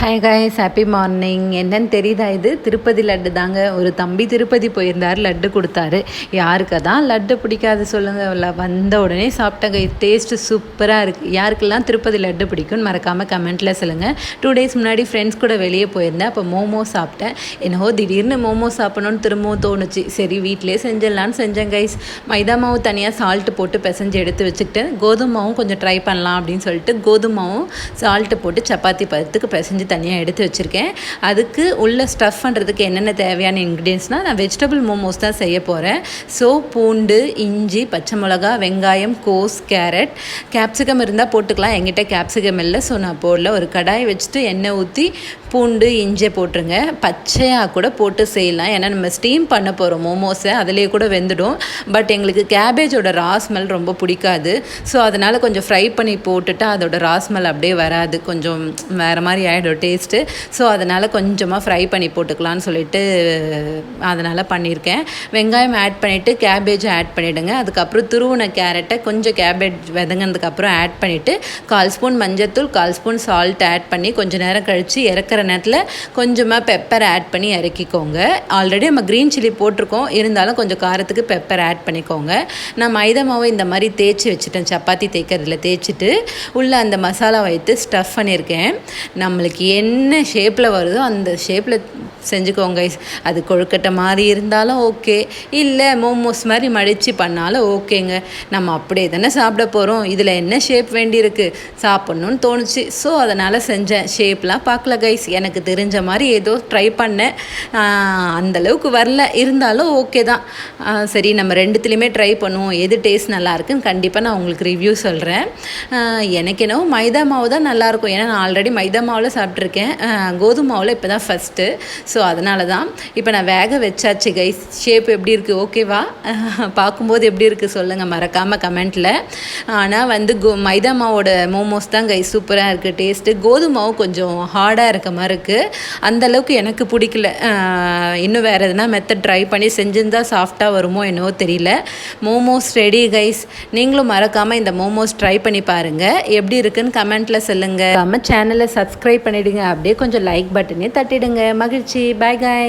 Hi guys happy morning என்னன்னு தெரியுதா இது? திருப்பதி லட்டு தாங்க. ஒரு தம்பி திருப்பதி போயிருந்தார் லட்டு கொடுத்தாரு. யாருக்கு தான் லட்டு பிடிக்காது சொல்லுங்கள் வந்த உடனே சாப்பிட்டாங்க. டேஸ்ட்டு சூப்பராக இருக்குது யாருக்கெல்லாம் திருப்பதி லட்டு பிடிக்கும்னு மறக்காமல் கமெண்ட்டில் சொல்லுங்கள் டூ டேஸ் முன்னாடி ஃப்ரெண்ட்ஸ் கூட வெளியே போயிருந்தேன். அப்போ மோமோ சாப்பிட்டேன். என்னவோ திடீர்னு மோமோ சாப்பிடணும்னு திரும்பவும் தோணுச்சு. சரி வீட்டிலே செஞ்சிடலான்னு செஞ்சேன் கைஸ் மைதா மாவு தனியாக சால்ட்டு போட்டு பிசைஞ்சு எடுத்து வச்சுக்கிட்டேன் கோதுமாவும் கொஞ்சம் ட்ரை பண்ணலாம் அப்படின்னு சொல்லிட்டு கோதுமாவும் சால்ட்டு போட்டு சப்பாத்தி பதத்துக்கு பிசைஞ்சு தனியாக எடுத்து வச்சுருக்கேன். அதுக்கு உள்ள ஸ்டஃப் பண்ணுறதுக்கு என்னென்ன தேவையான இன்க்ரீடியன்ஸ்னால் நான் வெஜிடபிள் மோமோஸ் தான் செய்ய போகிறேன் ஸோ பூண்டு இஞ்சி பச்சை மிளகா வெங்காயம் கோஸ் கேரட். கேப்சிகம் இருந்தால் போட்டுக்கலாம். எங்கிட்ட கேப்சிகம் இல்லை. ஸோ நான் போடல ஒரு கடாய் வச்சுட்டு எண்ணெய் ஊற்றி பூண்டு இஞ்சியை போட்டுருங்க. பச்சையாக கூட போட்டு செய்யலாம். ஏன்னா நம்ம ஸ்டீம் பண்ண போகிறோம் மோமோஸை அதிலே கூட வெந்துடும். பட் எங்களுக்கு கேபேஜோட ராஸ்மெல் ரொம்ப பிடிக்காது. ஸோ அதனால் கொஞ்சம் ஃப்ரை பண்ணி போட்டுட்டு அதோட ராஸ்மெல் அப்படியே வராது. கொஞ்சம் வேறு மாதிரி ஆகிடும் டேஸ்ட்டு ஸோ அதனால் கொஞ்சமாக ஃப்ரை பண்ணி போட்டுக்கலான்னு சொல்லிட்டு அதனால் பண்ணியிருக்கேன் வெங்காயம் ஆட் பண்ணிவிட்டு கேபேஜ் ஆட் பண்ணிவிடுங்க அதுக்கப்புறம் துருவின கேரட்டை கொஞ்சம் கேபேஜ் விதங்கினதுக்கப்புறம் ஆட் பண்ணிவிட்டு கால் ஸ்பூன் மஞ்சத்தூள் கால் ஸ்பூன் சால்ட் ஆட் பண்ணி கொஞ்சம் நேரம் கழித்து இறக்குற நேரத்தில் கொஞ்சமாக பெப்பர் ஆட் பண்ணி இறக்கிக்கோங்க. ஆல்ரெடி நம்ம க்ரீன் சில்லி போட்டிருக்கோம். இருந்தாலும் கொஞ்சம் காரத்துக்கு பெப்பர் ஆட் பண்ணிக்கோங்க. நான் மைதா மாவை இந்த மாதிரி தேய்ச்சி வச்சுட்டேன். சப்பாத்தி தேய்க்கிறதுல தேய்ச்சிட்டு உள்ளே அந்த மசாலா வைத்து ஸ்டஃப் பண்ணியிருக்கேன் நம்மளுக்கு என்ன ஷேப்பில் வருதோ அந்த ஷேப்பில் செஞ்சுக்கோங்க. அது கொழுக்கட்டை மாதிரி இருந்தாலும் ஓகே. இல்லை மோமோஸ் மாதிரி மடித்து பண்ணாலும் ஓகேங்க. நம்ம அப்படியே தானே சாப்பிட போகிறோம் இதில் என்ன ஷேப் வேண்டியிருக்கு? சாப்பிட்ணுன்னு தோணுச்சு. ஸோ அதனால் செஞ்சேன். ஷேப்லாம் பார்க்கல கைஸ் எனக்கு தெரிஞ்ச மாதிரி ஏதோ ட்ரை பண்ணேன். அந்தளவுக்கு வரல. இருந்தாலும் ஓகே தான். சரி நம்ம ரெண்டுத்துலேயுமே ட்ரை பண்ணுவோம். எது டேஸ்ட் நல்லா இருக்குன்னு கண்டிப்பாக நான் உங்களுக்கு ரிவ்யூ சொல்கிறேன் எனக்கு என்னவோ மைதா மாவு தான் நல்லாயிருக்கும் ஏன்னா நான் ஆல்ரெடி மைதா மாவில் சாப்பிட்ருக்கேன் கோதுமை மாவில் இப்போ தான் ஃபஸ்ட்டு ஸோ அதனால தான் இப்போ நான் வேக வச்சாச்சு கைஸ் ஷேப் எப்படி இருக்குது ஓகேவா பார்க்கும்போது எப்படி இருக்குது சொல்லுங்கள் மறக்காமல் கமெண்ட்டில் ஆனால் வந்து கோ மைதா மாவோட மோமோஸ் தான் கைஸ் சூப்பராக இருக்குது டேஸ்ட்டு கோதுமை மாவு கொஞ்சம் ஹார்டாக இருக்க மாதிரி இருக்குது அந்தளவுக்கு எனக்கு பிடிக்கல. இன்னும் வேறு எதுனா மெத்தட் ட்ரை பண்ணி செஞ்சுருந்தால் சாஃப்டாக வருமோ என்னவோ தெரியல. மோமோஸ் ரெடி கைஸ் நீங்களும் மறக்காமல் இந்த மோமோஸ் ட்ரை பண்ணி பாருங்கள் எப்படி இருக்குன்னு கமெண்ட்டில் சொல்லுங்கள் நம்ம சேனலை சப்ஸ்கிரைப் பண்ணிவிடுங்க அப்படியே கொஞ்சம் லைக் பட்டனே தட்டிடுங்க. மகிழ்ச்சி. Bye guys.